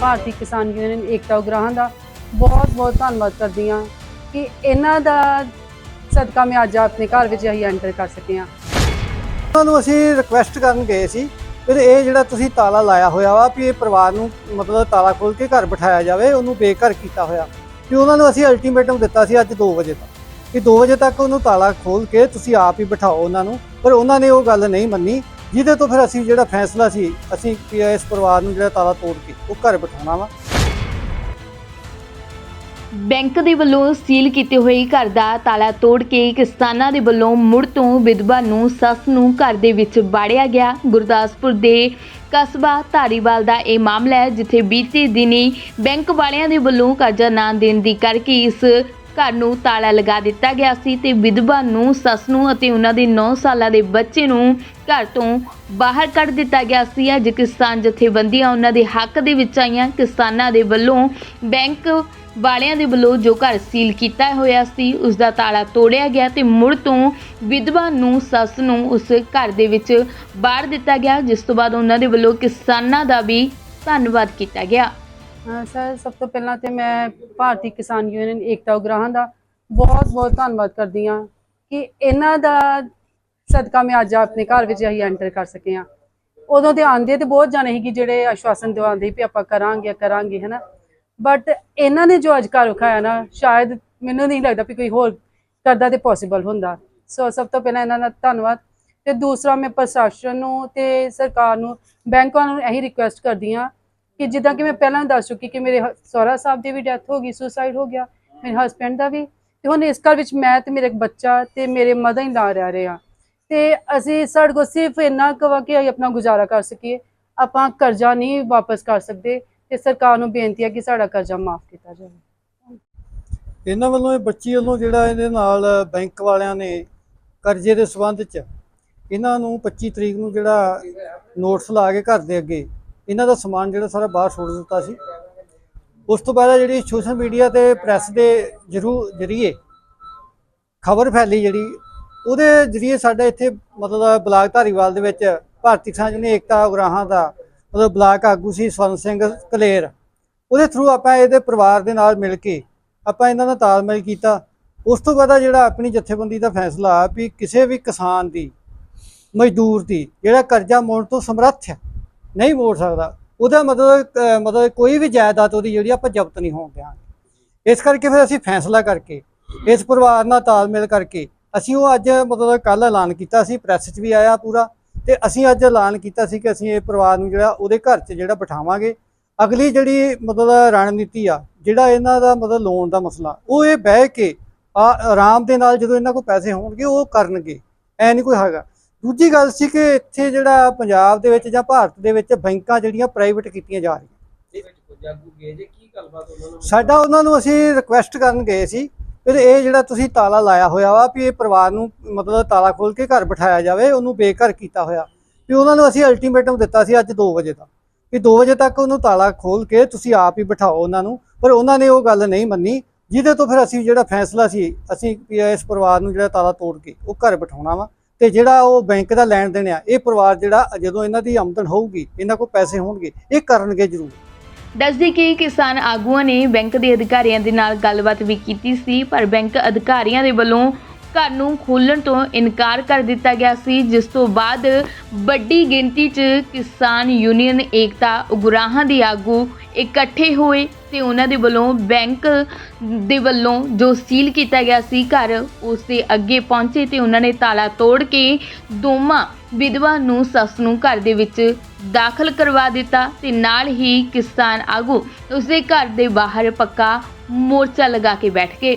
ਭਾਰਤੀ ਕਿਸਾਨ ਯੂਨੀਅਨ ਏਕਤਾ ਉਗਰਾਹਾਂ ਦਾ ਬਹੁਤ ਬਹੁਤ ਧੰਨਵਾਦ ਕਰਦੀ ਹਾਂ ਕਿ ਇਹਨਾਂ ਦਾ ਸਦਕਾ ਮੈਂ ਅੱਜ ਆਪਣੇ ਘਰ ਵਿੱਚ ਅਸੀਂ ਐਂਟਰ ਕਰ ਸਕੇ ਹਾਂ। ਉਹਨਾਂ ਨੂੰ ਅਸੀਂ ਰਿਕੁਐਸਟ ਕਰਨ ਗਏ ਸੀ ਫਿਰ ਇਹ ਜਿਹੜਾ ਤੁਸੀਂ ਤਾਲਾ ਲਾਇਆ ਹੋਇਆ ਵਾ ਵੀ ਇਹ ਪਰਿਵਾਰ ਨੂੰ ਮਤਲਬ ਤਾਲਾ ਖੋਲ ਕੇ ਘਰ ਬਿਠਾਇਆ ਜਾਵੇ, ਉਹਨੂੰ ਬੇਘਰ ਕੀਤਾ ਹੋਇਆ। ਕਿ ਉਹਨਾਂ ਨੂੰ ਅਸੀਂ ਅਲਟੀਮੇਟਮ ਦਿੱਤਾ ਸੀ ਅੱਜ 2 ਵਜੇ ਤੱਕ। ਕਿ 2 ਵਜੇ ਤੱਕ ਉਹਨੂੰ ਤਾਲਾ ਖੋਲ ਕੇ ਤੁਸੀਂ ਆਪ ਹੀ ਬਿਠਾਓ ਉਹਨਾਂ ਨੂੰ, ਪਰ ਉਹਨਾਂ ਨੇ ਉਹ ਗੱਲ ਨਹੀਂ ਮੰਨੀ, ਜਿਹਦੇ ਤੋਂ ਫਿਰ ਅਸੀਂ ਜਿਹੜਾ ਫੈਸਲਾ ਸੀ, ਅਸੀਂ ਇਸ ਪਰਿਵਾਰ ਨੂੰ ਜਿਹੜਾ ਤਾਲਾ ਤੋੜ ਕੇ ਉਹ ਘਰ ਬਿਠਾਉਣਾ ਵਾ। ਬੈਂਕ ਦੇ ਵੱਲੋਂ ਸੀਲ ਕੀਤੇ ਹੋਏ ਘਰ ਦਾ ਤਾਲਾ ਤੋੜ ਕੇ ਕਿਸਾਨਾਂ ਦੇ ਵੱਲੋਂ ਮੁੜ ਤੋਂ ਵਿਧਵਾ ਨੂੰ, ਸੱਸ ਨੂੰ ਘਰ ਦੇ ਵਿੱਚ ਬਾੜਿਆ ਗਿਆ। ਗੁਰਦਾਸਪੁਰ ਦੇ ਕਸਬਾ ਧਾਰੀਵਾਲ ਦਾ ਇਹ ਮਾਮਲਾ ਹੈ, ਜਿੱਥੇ ਬੀਤੇ ਦਿਨੀ ਬੈਂਕ ਵਾਲਿਆਂ ਦੇ ਵੱਲੋਂ ਕਰਜ਼ਾ ਨਾ ਦੇਣ ਦੀ ਕਰਕੇ ਇਸ ਘਰ ਨੂੰ ਤਾਲਾ ਲਗਾ ਦਿੱਤਾ ਗਿਆ ਸੀ ਤੇ ਵਿਧਵਾ ਨੂੰ, ਸੱਸ ਨੂੰ ਅਤੇ ਉਹਨਾਂ ਦੇ 9 ਸਾਲਾਂ ਦੇ ਬੱਚੇ ਨੂੰ ਘਰ ਤੋਂ ਬਾਹਰ ਕੱਢ ਦਿੱਤਾ ਗਿਆ ਸੀ। ਅੱਜ ਕਿਸਾਨ ਜਥੇਬੰਦੀਆਂ ਉਹਨਾਂ ਦੇ ਹੱਕ ਦੇ ਵਿੱਚ ਆਈਆਂ। ਕਿਸਾਨਾਂ ਦੇ ਵੱਲੋਂ ਬੈਂਕ ਵਾਲਿਆਂ ਦੇ ਵੱਲੋਂ ਜੋ ਘਰ ਸੀਲ ਕੀਤਾ ਹੋਇਆ ਸੀ ਉਸ ਦਾ ਤਾਲਾ ਤੋੜਿਆ ਗਿਆ ਤੇ ਮੁੜ ਤੋਂ ਵਿਧਵਾ ਨੂੰ, ਸੱਸ ਨੂੰ ਉਸ ਘਰ ਦੇ ਵਿੱਚ ਬਾੜ ਦਿੱਤਾ ਗਿਆ, ਜਿਸ ਤੋਂ ਬਾਅਦ ਉਹਨਾਂ ਦੇ ਵੱਲੋਂ ਕਿਸਾਨਾਂ ਦਾ ਵੀ ਧੰਨਵਾਦ ਕੀਤਾ ਗਿਆ। ਸਰ, ਸਭ ਤੋਂ ਪਹਿਲਾਂ ਤੇ ਮੈਂ ਭਾਰਤੀ ਕਿਸਾਨ ਯੂਨੀਅਨ ਏਕਤਾ ਉਗਰਾਹਾਂ ਦਾ ਬਹੁਤ ਬਹੁਤ ਧੰਨਵਾਦ ਕਰਦੀ ਹਾਂ ਕਿ ਇਹਨਾਂ ਦਾ ਸਦਕਾ ਮੈਂ ਅੱਜ ਆਪਣੇ ਘਰ ਵਿੱਚ ਅਸੀਂ ਐਂਟਰ ਕਰ ਸਕੇ ਹਾਂ। ਉਦੋਂ ਤੇ ਆਂਦੇ ਤੇ ਬਹੁਤ ਜਾਣੇ ਸੀ ਕਿ ਜਿਹੜੇ ਆਸ਼ਵਾਸਨ ਦਿਵਾਉਂਦੇ ਸੀ ਵੀ ਆਪਾਂ ਕਰਾਂਗੇ ਕਰਾਂਗੇ, ਹੈਨਾ। ਬਟ ਇਹਨਾਂ ਨੇ ਜੋ ਅੱਜ ਘਰ ਵਿਖਾਇਆ ਨਾ, ਸ਼ਾਇਦ ਮੈਨੂੰ ਨਹੀਂ ਲੱਗਦਾ ਵੀ ਕੋਈ ਹੋਰ ਕਰਦਾ ਤੇ ਪੋਸੀਬਲ ਹੁੰਦਾ। ਸੋ ਸਭ ਤੋਂ ਪਹਿਲਾਂ ਇਹਨਾਂ ਦਾ ਧੰਨਵਾਦ। ਤੇ ਦੂਸਰਾ ਮੈਂ ਪ੍ਰਸ਼ਾਸਨ ਨੂੰ ਤੇ ਸਰਕਾਰ ਨੂੰ, ਬੈਂਕ ਵਾਲਿਆਂ ਨੂੰ ਇਹੀ ਰਿਕੁਐਸਟ ਕਰਦੀ ਹਾਂ ਕਿ ਜਿੱਦਾਂ ਕਿ ਮੈਂ ਪਹਿਲਾਂ ਦੱਸ ਚੁੱਕੀ ਕਿ ਮੇਰੇ ਸਹੁਰਾ ਸਾਹਿਬ ਦੀ ਵੀ ਡੈਥ ਹੋ ਗਈ ਸੁਸਾਈਡ ਹੋ ਗਿਆ, ਮੇਰੇ ਹਸਬੰਡ ਦਾ ਵੀ। ਤੇ ਹੁਣ ਇਸ ਘਰ ਵਿੱਚ ਮੈਂ ਤੇ ਮੇਰੇ ਇੱਕ ਬੱਚਾ ਤੇ ਮੇਰੇ ਮਦਰ ਇਨ ਲਾ ਰਹਿ ਰਹੇ ਆ ਤੇ ਅਸੀਂ ਸਾਡੇ ਕੋਲ ਸਿਰਫ ਇੰਨਾ ਕਵਾ ਕਿ ਅਸੀਂ ਆਪਣਾ ਗੁਜ਼ਾਰਾ ਕਰ ਸਕੀਏ। ਆਪਾਂ ਕਰਜ਼ਾ ਨਹੀਂ ਵਾਪਸ ਕਰ ਸਕਦੇ ਤੇ ਸਰਕਾਰ ਨੂੰ ਬੇਨਤੀ ਹੈ ਕਿ ਸਾਡਾ ਕਰਜ਼ਾ ਮਾਫ ਕੀਤਾ ਜਾਵੇ। ਇਹਨਾਂ ਵੱਲੋਂ ਇਹ ਬੱਚੀ ਵੱਲੋਂ ਜਿਹੜਾ ਇਹਦੇ ਨਾਲ ਬੈਂਕ ਵਾਲਿਆਂ ਨੇ ਕਰਜ਼ੇ ਦੇ ਸਬੰਧ 'ਚ ਇਹਨਾਂ ਨੂੰ 25 ਤਰੀਕ ਨੂੰ ਜਿਹੜਾ ਨੋਟਿਸ ਲਾ ਕੇ ਘਰ ਦੇ ਅੱਗੇ ਇਹਨਾਂ ਦਾ ਸਮਾਨ ਜਿਹੜਾ ਸਾਰਾ ਬਾਹਰ ਸੁੱਟ ਦਿੱਤਾ ਸੀ। ਉਸ ਤੋਂ ਬਾਅਦ ਜਿਹੜੀ ਸੋਸ਼ਲ ਮੀਡੀਆ ਤੇ ਪ੍ਰੈਸ ਦੇ ਜਰੂ, ਜਰੀਏ ਖਬਰ ਫੈਲੀ ਜਿਹੜੀ, ਉਹਦੇ ਜਰੀਏ ਸਾਡਾ ਇੱਥੇ ਮਤਲਬ ਬਲਾਕ ਧਾਰੀਵਾਲ ਦੇ ਵਿੱਚ ਭਾਰਤੀ ਕਿਸਾਨ ਯੂਨੀਅਨ ਏਕਤਾ ਉਗਰਾਹਾਂ ਦਾ ਮਤਲਬ ਬਲਾਕ ਆਗੂ ਸੀ ਸਵਰਨ ਸਿੰਘ ਕਲੇਰ। ਉਹਦੇ ਥਰੂ ਆਪਾਂ ਇਹਦੇ ਪਰਿਵਾਰ ਦੇ ਨਾਲ ਮਿਲ ਕੇ ਆਪਾਂ ਇਹਨਾਂ ਦਾ ਤਾਲਮੇਲ ਕੀਤਾ। ਉਸ ਤੋਂ ਬਾਅਦ ਜਿਹੜਾ ਆਪਣੀ ਜਥੇਬੰਦੀ ਦਾ ਫੈਸਲਾ ਆ ਵੀ ਕਿਸੇ ਵੀ ਕਿਸਾਨ ਦੀ, ਮਜ਼ਦੂਰ ਦੀ ਜਿਹੜਾ ਕਰਜ਼ਾ ਮੋੜਨ ਤੋਂ ਸਮਰੱਥ ਹੈ ਨਹੀਂ ਮੋੜ ਸਕਦਾ। ਉਹਦਾ ਮਤਲਬ ਮਤਲਬ ਕੋਈ ਵੀ ਜਾਇਦਾਦ ਉਹਦੀ ਜਿਹੜੀ ਆਪਾਂ ਜ਼ਬਤ ਨਹੀਂ ਹੋਣ ਦਿਆਂਗੇ। ਇਸ ਕਰਕੇ ਫਿਰ ਅਸੀਂ ਫੈਸਲਾ ਕਰਕੇ, ਇਸ ਪਰਿਵਾਰ ਨਾਲ ਤਾਲਮੇਲ ਕਰਕੇ, ਅਸੀਂ ਉਹ ਅੱਜ ਮਤਲਬ ਕੱਲ ਐਲਾਨ ਕੀਤਾ ਸੀ, ਪ੍ਰੈਸ 'ਚ ਵੀ ਆਇਆ ਪੂਰਾ, ਤੇ ਅਸੀਂ ਅੱਜ ਐਲਾਨ ਕੀਤਾ ਸੀ ਕਿ ਅਸੀਂ ਇਹ ਪਰਿਵਾਰ ਨੂੰ ਜਿਹੜਾ ਉਹਦੇ ਘਰ 'ਚ ਜਿਹੜਾ ਬਿਠਾਵਾਂਗੇ। ਅਗਲੀ ਜਿਹੜੀ ਮਤਲਬ ਰਣਨੀਤੀ ਆ, ਜਿਹੜਾ ਇਹਨਾਂ ਦਾ ਮਤਲਬ ਲੋਨ ਦਾ ਮਸਲਾ, ਉਹ ਇਹ ਬਹਿ ਕੇ ਆਰਾਮ ਦੇ ਨਾਲ ਜਦੋਂ ਇਹਨਾਂ ਕੋਲ ਪੈਸੇ ਹੋਣਗੇ, ਉਹ ਕਰਨਗੇ। ਐ ਨਹੀਂ ਕੋਈ ਹੈਗਾ। ਦੂਜੀ ਗੱਲ ਸੀ ਕਿ ਇੱਥੇ ਜਿਹੜਾ ਪੰਜਾਬ ਦੇ ਵਿੱਚ ਜਾਂ ਭਾਰਤ ਦੇ ਵਿੱਚ ਬੈਂਕਾਂ ਜਿਹੜੀਆਂ ਪ੍ਰਾਈਵੇਟ ਕੀਤੀਆਂ ਜਾ ਰਹੀਆਂ। ਸਾਡਾ ਉਹਨਾਂ ਨੂੰ ਅਸੀਂ ਰਿਕੁਐਸਟ ਕਰਨ ਗਏ ਸੀ ਵੀ ਇਹ ਜਿਹੜਾ ਤੁਸੀਂ ਤਾਲਾ ਲਾਇਆ ਹੋਇਆ ਵਾ ਵੀ ਇਹ ਪਰਿਵਾਰ ਨੂੰ ਮਤਲਬ ਤਾਲਾ ਖੋਲ ਕੇ ਘਰ ਬਿਠਾਇਆ ਜਾਵੇ, ਉਹਨੂੰ ਬੇਘਰ ਕੀਤਾ ਹੋਇਆ। ਵੀ ਉਹਨਾਂ ਨੂੰ ਅਸੀਂ ਅਲਟੀਮੇਟਮ ਦਿੱਤਾ ਸੀ ਅੱਜ 2 ਵਜੇ ਦਾ। ਵੀ 2 ਵਜੇ ਤੱਕ ਉਹਨੂੰ ਤਾਲਾ ਖੋਲ ਕੇ ਤੁਸੀਂ ਆਪ ਹੀ ਬਿਠਾਓ ਉਹਨਾਂ ਨੂੰ। ਪਰ ਉਹਨਾਂ ਨੇ ਉਹ ਗੱਲ ਨਹੀਂ ਮੰਨੀ, ਜਿਹਦੇ ਤੋਂ ਫਿਰ ਅਸੀਂ ਜਿਹੜਾ ਫੈਸਲਾ ਸੀ, ਅਸੀਂ ਕਿ ਇਸ ਪਰਿਵਾਰ ਨੂੰ ਜਿਹੜਾ ਤਾਲਾ ਤੋੜ ਕੇ ਉਹ ਘਰ ਬਿਠਾਉਣਾ ਵਾ। ਤੇ ਜਿਹੜਾ ਉਹ ਬੈਂਕ ਦਾ ਲੈਣ ਦੇਣ ਆ, ਇਹ ਪਰਿਵਾਰ ਜਿਹੜਾ ਜਦੋਂ ਇਹਨਾਂ ਦੀ ਆਮਦਨ ਹੋਊਗੀ, ਇਹਨਾਂ ਕੋਲ ਪੈਸੇ ਹੋਣਗੇ, ਇਹ ਕਰਨਗੇ ਜ਼ਰੂਰ। ਦੱਸਦੀ ਕਿ ਕਿਸਾਨ ਆਗੂਆਂ ਨੇ ਬੈਂਕ ਦੇ ਅਧਿਕਾਰੀਆਂ ਦੇ ਨਾਲ ਗੱਲਬਾਤ ਵੀ ਕੀਤੀ ਸੀ, ਪਰ ਬੈਂਕ ਅਧਿਕਾਰੀਆਂ ਦੇ ਵੱਲੋਂ ਘਰ ਨੂੰ ਖੋਲ੍ਹਣ ਤੋਂ ਇਨਕਾਰ ਕਰ ਦਿੱਤਾ ਗਿਆ ਸੀ, ਜਿਸ ਤੋਂ ਬਾਅਦ ਵੱਡੀ ਗਿਣਤੀ 'ਚ ਕਿਸਾਨ ਯੂਨੀਅਨ ਏਕਤਾ ਉਗਰਾਹਾਂ ਦੇ ਆਗੂ ਇਕੱਠੇ ਹੋਏ ਤੇ ਉਹਨਾਂ ਦੇ ਵੱਲੋਂ ਬੈਂਕ ਦੇ ਵੱਲੋਂ ਜੋ ਸੀਲ ਕੀਤਾ ਗਿਆ ਸੀ ਘਰ, ਉਸ ਦੇ ਅੱਗੇ ਪਹੁੰਚੇ ਤੇ ਉਹਨਾਂ ਨੇ ਤਾਲਾ ਤੋੜ ਕੇ ਦੋਵਾਂ ਵਿਧਵਾ ਨੂੰ ਸੱਸ ਨੂੰ ਘਰ ਦੇ ਵਿੱਚ ਦਾਖਲ ਕਰਵਾ ਦਿੱਤਾ ਤੇ ਨਾਲ ਹੀ ਕਿਸਾਨ ਆਗੂ ਉਸਦੇ ਘਰ ਦੇ ਬਾਹਰ ਪੱਕਾ ਮੋਰਚਾ ਲਗਾ ਕੇ ਬੈਠ ਗਏ।